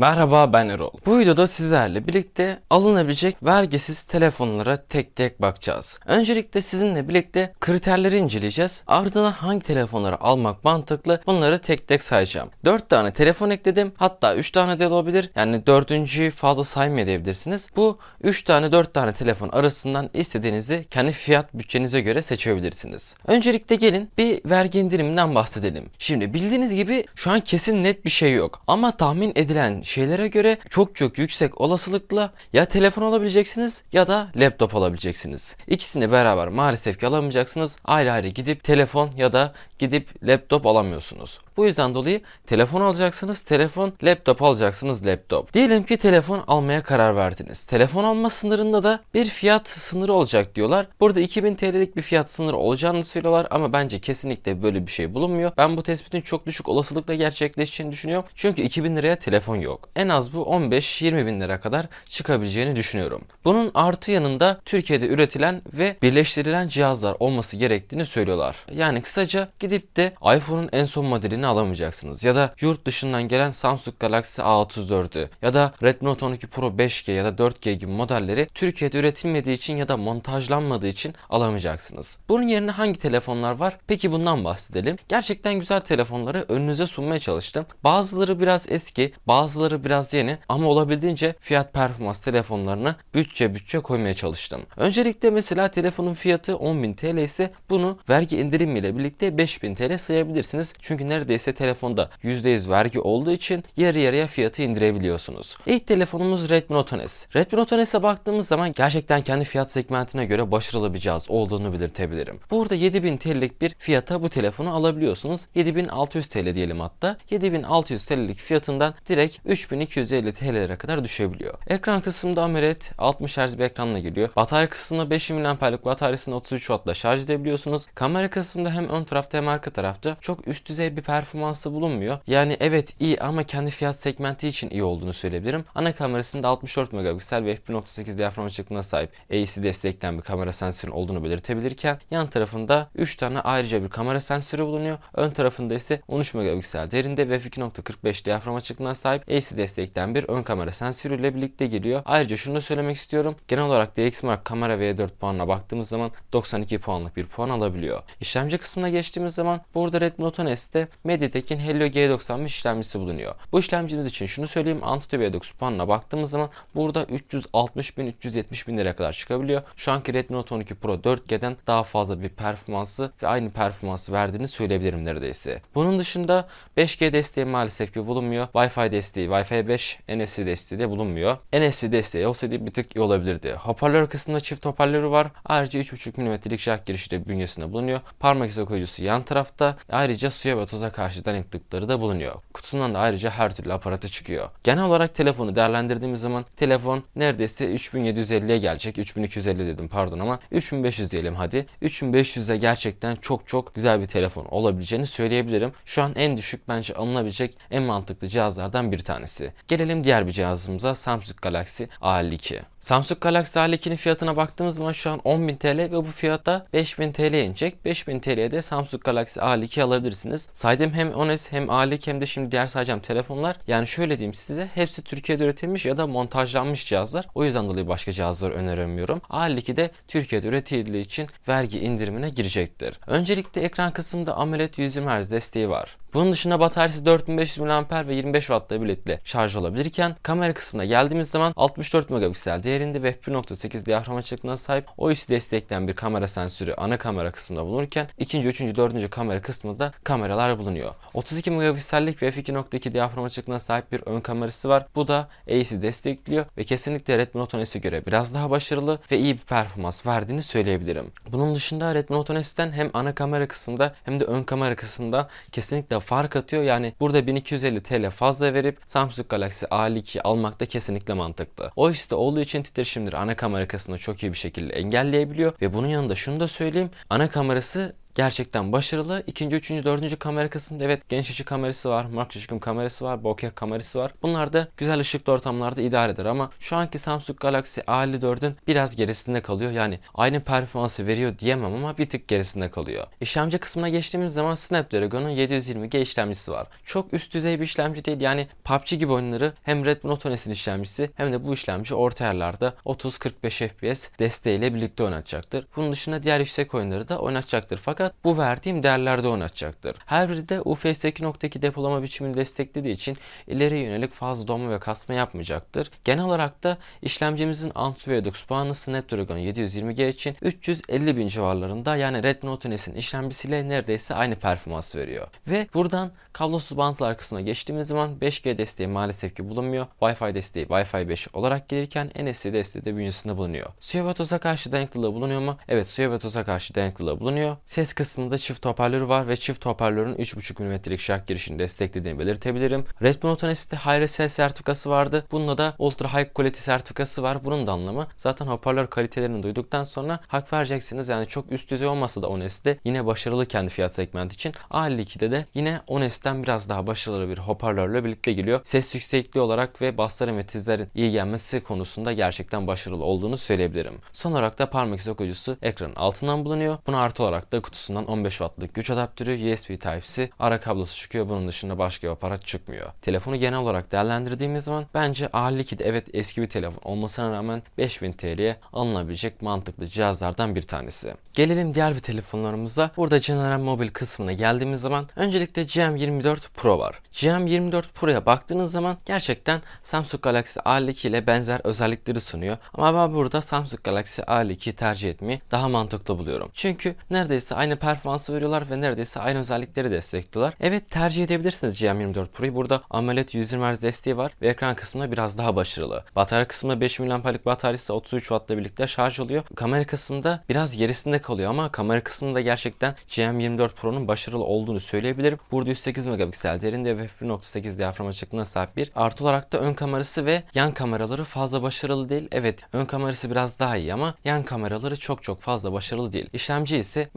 Merhaba ben Erol. Bu videoda sizlerle birlikte alınabilecek vergisiz telefonlara tek tek bakacağız. Öncelikle sizinle birlikte kriterleri inceleyeceğiz. Ardından hangi telefonları almak mantıklı bunları tek tek sayacağım. 4 tane telefon ekledim. Hatta 3 tane de olabilir. Yani dördüncüyü fazla saymayabilirsiniz. Bu 3 tane 4 tane telefon arasından istediğinizi kendi fiyat bütçenize göre seçebilirsiniz. Öncelikle gelin bir vergi indiriminden bahsedelim. Şimdi bildiğiniz gibi şu an kesin net bir şey yok. Ama tahmin edilen şeylere göre çok çok yüksek olasılıkla ya telefon alabileceksiniz ya da laptop alabileceksiniz. İkisini beraber maalesef ki alamayacaksınız. Ayrı ayrı gidip telefon ya da gidip laptop alamıyorsunuz. Bu yüzden dolayı telefon alacaksınız, telefon, laptop alacaksınız, laptop. Diyelim ki telefon almaya karar verdiniz. Telefon alma sınırında da bir fiyat sınırı olacak diyorlar. Burada 2000 TL'lik bir fiyat sınırı olacağını söylüyorlar ama bence kesinlikle böyle bir şey bulunmuyor. Ben bu tespitin çok düşük olasılıkla gerçekleşeceğini düşünüyorum. Çünkü 2000 liraya telefon yok. En az bu 15-20 bin lira kadar çıkabileceğini düşünüyorum. Bunun artı yanında Türkiye'de üretilen ve birleştirilen cihazlar olması gerektiğini söylüyorlar. Yani kısaca gidip de iPhone'un en son modelini alamayacaksınız. Ya da yurt dışından gelen Samsung Galaxy A34'ü ya da Redmi Note 12 Pro 5G ya da 4G gibi modelleri Türkiye'de üretilmediği için ya da montajlanmadığı için alamayacaksınız. Bunun yerine hangi telefonlar var? Peki bundan bahsedelim. Gerçekten güzel telefonları önünüze sunmaya çalıştım. Bazıları biraz eski, bazıları biraz yeni ama olabildiğince fiyat performans telefonlarını bütçe bütçe koymaya çalıştım. Öncelikle mesela telefonun fiyatı 10.000 TL ise bunu vergi indirimiyle birlikte 5.000 TL sayabilirsiniz. Çünkü neredeyse telefonda %100 vergi olduğu için yarı yarıya fiyatı indirebiliyorsunuz. İlk telefonumuz Redmi Note 10 S. Redmi Note 10 S'e baktığımız zaman gerçekten kendi fiyat segmentine göre başarılı bir cihaz olduğunu belirtebilirim. Burada 7000 TL'lik bir fiyata bu telefonu alabiliyorsunuz. 7600 TL diyelim hatta. 7600 TL'lik fiyatından direkt 3250 TL'lere kadar düşebiliyor. Ekran kısmında AMOLED 60 Hz bir ekranla geliyor. Batarya kısmında 5000 mAh'lik bataryasını 33 Watt'la şarj edebiliyorsunuz. Kamera kısmında hem ön tarafta hem arka tarafta çok üst düzey bir performansı bulunmuyor. Yani evet iyi ama kendi fiyat segmenti için iyi olduğunu söyleyebilirim. Ana kamerasında 64 megapiksel ve f1.8 diyafram açıklığına sahip AEC destekleyen bir kamera sensörün olduğunu belirtebilirken yan tarafında 3 tane ayrıca bir kamera sensörü bulunuyor. Ön tarafında ise 13 megapiksel derinde ve f2.45 diyafram açıklığına sahip AEC destekleyen bir ön kamera sensörüyle birlikte geliyor. Ayrıca şunu da söylemek istiyorum. Genel olarak DxMark kamera V4 puanına baktığımız zaman 92 puanlık bir puan alabiliyor. İşlemci kısmına geçtiğimiz zaman burada Redmi Note 10 S'te MediaTek'in Helio G95 işlemcisi bulunuyor. Bu işlemcimiz için şunu söyleyeyim Antutu V9 puanına baktığımız zaman burada 360 bin 370 bin liraya kadar çıkabiliyor. Şu anki Redmi Note 12 Pro 4G'den daha fazla bir performansı ve aynı performansı verdiğini söyleyebilirim neredeyse. Bunun dışında 5G desteği maalesef ki bulunmuyor. Wi-Fi desteği, Wi-Fi 5, NFC desteği de bulunmuyor. NFC desteği olsaydı bir tık iyi olabilirdi. Hoparlör kısmında çift hoparlörü var. Ayrıca 3.5 mm'lik jack girişi de bünyesinde bulunuyor. Parmak izi okuyucusu yan tarafta. Ayrıca suya ve toza karşı dayanıklıkları da bulunuyor. Kutusundan da ayrıca her türlü aparatı çıkıyor. Genel olarak telefonu değerlendirdiğimiz zaman telefon neredeyse 3750'ye gelecek. 3250 dedim pardon ama 3500 diyelim hadi. 3500'e gerçekten çok çok güzel bir telefon olabileceğini söyleyebilirim. Şu an en düşük bence alınabilecek en mantıklı cihazlardan bir tanesi. Gelelim diğer bir cihazımıza Samsung Galaxy A52. Samsung Galaxy A52'nin fiyatına baktığımız zaman şu an 10.000 TL ve bu fiyatta 5.000 TL inecek. 5.000 TL'ye de Samsung Galaxy A52 alabilirsiniz. Saydım hem 10S hem A52 hem de şimdi diğer sayacağım telefonlar. Yani şöyle diyeyim size hepsi Türkiye'de üretilmiş ya da montajlanmış cihazlar. O yüzden dolayı başka cihazlar öneremiyorum. A52 de Türkiye'de üretildiği için vergi indirimine girecektir. Öncelikle ekran kısmında AMOLED 120 Hz desteği var. Bunun dışında bataryası 4500 mAh ve 25 Watt'la birlikte şarj olabilirken kamera kısmına geldiğimiz zaman 64 megapiksel değerinde ve f1.8 diyafram açıklığına sahip OIS destekleyen bir kamera sensörü ana kamera kısmında bulunurken ikinci, üçüncü, dördüncü kamera kısmında kameralar bulunuyor. 32 megapiksellik ve f2.2 diyafram açıklığına sahip bir ön kamerası var. Bu da AEC destekliyor ve kesinlikle Redmi Note 10 S'e göre biraz daha başarılı ve iyi bir performans verdiğini söyleyebilirim. Bunun dışında Redmi Note 10 S'ten hem ana kamera kısmında hem de ön kamera kısmında kesinlikle fark atıyor. Yani burada 1250 TL fazla verip Samsung Galaxy A52 almak da kesinlikle mantıklı. O işte olduğu için titreşimleri ana kamera kısmında çok iyi bir şekilde engelleyebiliyor ve bunun yanında şunu da söyleyeyim. Ana kamerası gerçekten başarılı. İkinci, üçüncü, dördüncü kamera kısmında evet geniş açı kamerası var, makro çekim kamerası var, bokeh kamerası var. Bunlar da güzel ışıklı ortamlarda idare eder ama şu anki Samsung Galaxy A54'ün biraz gerisinde kalıyor. Yani aynı performansı veriyor diyemem ama bir tık gerisinde kalıyor. İşlemci kısmına geçtiğimiz zaman Snapdragon'un 720G işlemcisi var. Çok üst düzey bir işlemci değil yani PUBG gibi oyunları hem Redmi Note N'in işlemcisi hem de bu işlemci orta yerlerde 30-45 FPS desteğiyle birlikte oynatacaktır. Bunun dışında diğer yüksek oyunları da oynatacaktır. Fakat bu verdiğim değerlerde oynatacaktır. Her biri de UFS 2.2 depolama biçimini desteklediği için ileri yönelik fazla donma ve kasma yapmayacaktır. Genel olarak da işlemcimizin Antutu puanı Snapdragon 720G için 350 bin civarlarında yani Redmi Note işlemcisiyle neredeyse aynı performans veriyor. Ve buradan kablosuz bağlantılar kısmına geçtiğimiz zaman 5G desteği maalesef ki bulunmuyor. Wi-Fi desteği Wi-Fi 5 olarak gelirken NFC desteği de bünyesinde bulunuyor. Suya ve toza karşı dayanıklılığı bulunuyor mu? Evet suya ve toza karşı dayanıklılığı bulunuyor. Ses kısmında çift hoparlörü var ve çift hoparlörün 3.5 mm'lik şarj girişini desteklediğini belirtebilirim. Redmi Note N'de High RSS sertifikası vardı. Bunda da Ultra High Quality sertifikası var. Bunun da anlamı zaten hoparlör kalitelerini duyduktan sonra hak vereceksiniz. Yani çok üst düzey olmasa da Ones'te yine başarılı kendi fiyat segmenti için. A52'de de yine Ones'ten biraz daha başarılı bir hoparlörle birlikte geliyor. Ses yüksekliği olarak ve basların ve tizlerin iyi gelmesi konusunda gerçekten başarılı olduğunu söyleyebilirim. Son olarak da parmak izi okuyucusu ekranın altından bulunuyor. Buna artı olarak da kutusundan 15 wattlık güç adaptörü, USB Type-C, ara kablosu çıkıyor. Bunun dışında başka bir aparat çıkmıyor. Telefonu genel olarak değerlendirdiğimiz zaman bence A52'de evet eski bir telefon olmasına rağmen 5000 TL'ye alınabilecek mantıklı cihazlardan bir tanesi. Gelelim diğer bir telefonlarımıza. Burada General Mobile kısmına geldiğimiz zaman öncelikle GM24 Pro var. GM24 Pro'ya baktığınız zaman gerçekten Samsung Galaxy A52 ile benzer özellikleri sunuyor. Ama ben burada Samsung Galaxy A52'yi tercih etmeyi daha mantıklı buluyorum. Çünkü neredeyse aynı performansı veriyorlar ve neredeyse aynı özellikleri destekliyorlar. Evet tercih edebilirsiniz GM24 Pro'yu. Burada AMOLED 120 Hz desteği var ve ekran kısmında biraz daha başarılı. Batarya kısmında 5000 mAh'lik bataryası 33 Watt'la birlikte şarj oluyor. Kamera kısmında biraz gerisinde kalıyor ama kamera kısmında gerçekten GM24 Pro'nun başarılı olduğunu söyleyebilirim. Burada 108 megapiksel derinde ve f1.8 diyafram açıklığına sahip bir. Artı olarak da ön kamerası ve yan kameraları fazla başarılı değil. Evet ön kamerası biraz daha iyi ama yan kameraları çok çok fazla başarılı değil. İşlemci ise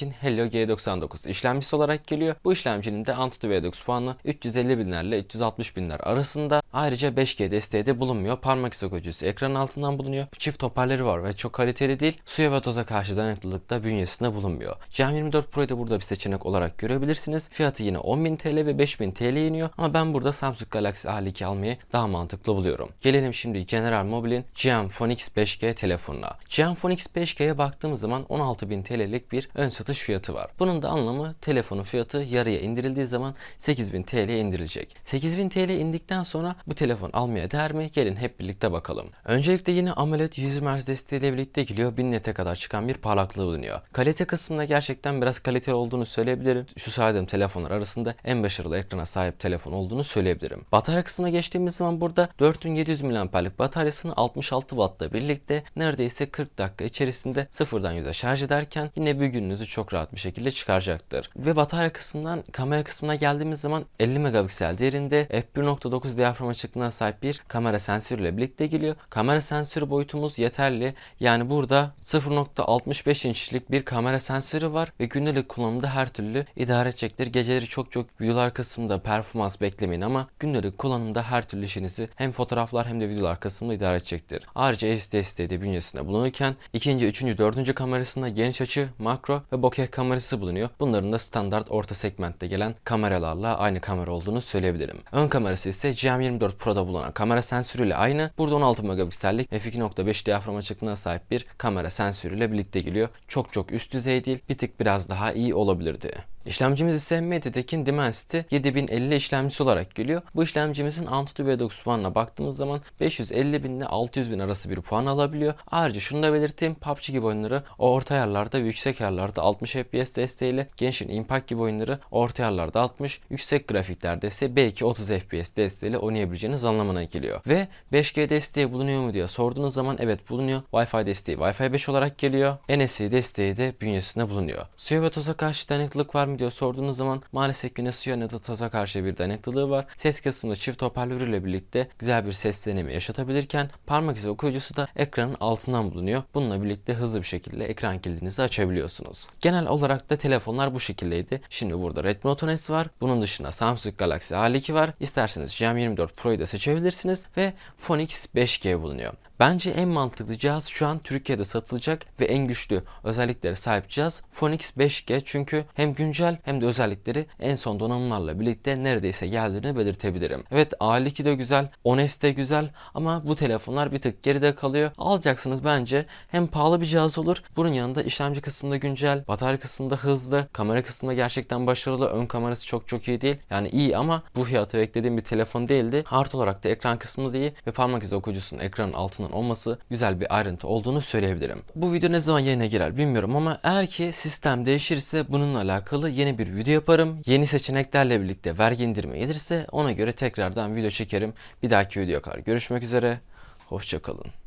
MediaTek'in Helio G99 işlemcisi olarak geliyor. Bu işlemcinin de Antutu V9 puanı 350 binlerle 360 binler arasında. Ayrıca 5G desteği de bulunmuyor. Parmak izi okuyucusu ekranın altından bulunuyor. Çift hoparlörü var ve çok kaliteli değil. Suya ve toza karşı dayanıklılık da bünyesinde bulunmuyor. GM24 Pro'yu da burada bir seçenek olarak görebilirsiniz. Fiyatı yine 10.000 TL ve 5.000 TL iniyor ama ben burada Samsung Galaxy A52 almayı daha mantıklı buluyorum. Gelelim şimdi General Mobile'in GM Phone X 5G telefonuna. GM Phone X 5G'ye baktığımız zaman 16.000 TL'lik bir ön satış fiyatı var. Bunun da anlamı telefonun fiyatı yarıya indirildiği zaman 8.000 TL'ye indirilecek. 8.000 TL indikten sonra bu telefon almaya değer mi? Gelin hep birlikte bakalım. Öncelikle yine AMOLED 120 Hz desteğiyle birlikte geliyor. 1000 nete kadar çıkan bir parlaklığı bulunuyor. Kalite kısmında gerçekten biraz kaliteli olduğunu söyleyebilirim. Şu saydığım telefonlar arasında en başarılı ekrana sahip telefon olduğunu söyleyebilirim. Batarya kısmına geçtiğimiz zaman burada 4700 mAh'lik bataryasını 66 Watt'la birlikte neredeyse 40 dakika içerisinde sıfırdan yüze şarj ederken yine bir gününüzü çok rahat bir şekilde çıkaracaktır. Ve batarya kısmından kamera kısmına geldiğimiz zaman 50 megapiksel değerinde f1.9 diyafram açıklığına sahip bir kamera sensörüyle birlikte geliyor. Kamera sensörü boyutumuz yeterli. Yani burada 0.65 inçlik bir kamera sensörü var ve gündelik kullanımda her türlü idare edecektir. Geceleri çok çok videolar kısmında performans beklemeyin ama gündelik kullanımda her türlü işinizi hem fotoğraflar hem de videolar kısmında idare edecektir. Ayrıca SD desteği de bünyesinde bulunurken ikinci, üçüncü, dördüncü kamerasında geniş açı, makro ve bokeh kamerası bulunuyor. Bunların da standart orta segmentte gelen kameralarla aynı kamera olduğunu söyleyebilirim. Ön kamerası ise GM24 Pro'da bulunan kamera sensörüyle aynı. Burada 16 megapiksellik f2.5 diyafram açıklığına sahip bir kamera sensörüyle birlikte geliyor. Çok çok üst düzey değil, bir tık biraz daha iyi olabilirdi. İşlemcimiz ise Mediatek'in Dimensity 7050 işlemcisi olarak geliyor. Bu işlemcimizin Antutu V9 puanına baktığımız zaman 550 bin ile 600 bin arası bir puan alabiliyor. Ayrıca şunu da belirteyim PUBG gibi oyunları orta yerlerde ve yüksek yerlerde 60 FPS desteğiyle Genshin Impact gibi oyunları orta yerlerde 60 yüksek grafiklerde ise belki 30 FPS desteğiyle oynayabileceğiniz anlamına geliyor. Ve 5G desteği bulunuyor mu diye sorduğunuz zaman evet bulunuyor. Wi-Fi desteği Wi-Fi 5 olarak geliyor. NFC desteği de bünyesinde bulunuyor. Suya ve toza karşı dayanıklılık var mı diye sorduğunuz zaman maalesef ki ne suya ne de taza karşı bir dayanıklılığı var. Ses kısmında çift hoparlörüyle birlikte güzel bir ses deneyimi yaşatabilirken parmak izi okuyucusu da ekranın altından bulunuyor. Bununla birlikte hızlı bir şekilde ekran kilidinizi açabiliyorsunuz. Genel olarak da telefonlar bu şekildeydi. Şimdi burada Redmi Note S var. Bunun dışında Samsung Galaxy A52 var. İsterseniz GM24 Pro'yu da seçebilirsiniz ve Phone X 5G bulunuyor. Bence en mantıklı cihaz şu an Türkiye'de satılacak ve en güçlü özelliklere sahip cihaz Phone X 5G çünkü hem güncel hem de özellikleri en son donanımlarla birlikte neredeyse geldiğini belirtebilirim. Evet A52 de güzel, 10S de güzel ama bu telefonlar bir tık geride kalıyor. Alacaksınız bence hem pahalı bir cihaz olur. Bunun yanında işlemci kısmında güncel, batarya kısmında hızlı, kamera kısmında gerçekten başarılı. Ön kamerası çok çok iyi değil. Yani iyi ama bu fiyatı beklediğim bir telefon değildi. Artı olarak da ekran kısmında da iyi ve parmak izi okuyucusunun ekranın altından olması güzel bir ayrıntı olduğunu söyleyebilirim. Bu video ne zaman yayına girer bilmiyorum ama eğer ki sistem değişirse bununla alakalı yeni bir video yaparım. Yeni seçeneklerle birlikte vergi indirimi gelirse ona göre tekrardan video çekerim. Bir dahaki videoya kadar görüşmek üzere. Hoşçakalın.